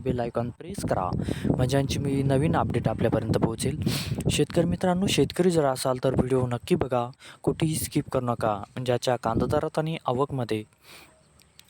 Bell icon press करा. म्हणजे यांची मी नवीन अपडेट आपल्यापर्यंत पोहोचेल. शेतकरी मित्रांनो शेतकरी जर असाल तर व्हिडिओ नक्की बघा. कुठेही स्किप करू नका. म्हणजे याच्या कांदा दरात आणि आवकमध्ये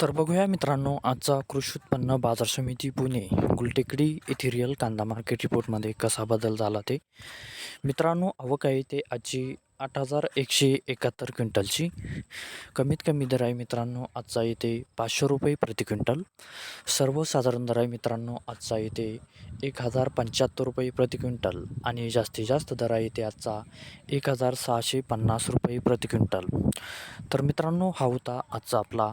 तर बघूया मित्रांनो आजचा कृषी उत्पन्न बाजार समिती पुणे गुलटेकडी इथेरियल कांदा मार्केट रिपोर्टमध्ये कसा बदल झाला ते. मित्रांनो आवक आहे ते आजची आठ हजार एकशे एकाहत्तर क्विंटलची. कमीत कमी दर आहे मित्रांनो आजचा येते पाचशे रुपये प्रति क्विंटल. सर्वसाधारण दर आहे मित्रांनो आजचा येते एक हजार पंच्याहत्तर रुपये प्रति क्विंटल. आणि जास्तीत जास्त दर आहे ते आजचा एक हजार सहाशे पन्नास रुपये प्रति क्विंटल. तर मित्रांनो हा होता आजचा आपला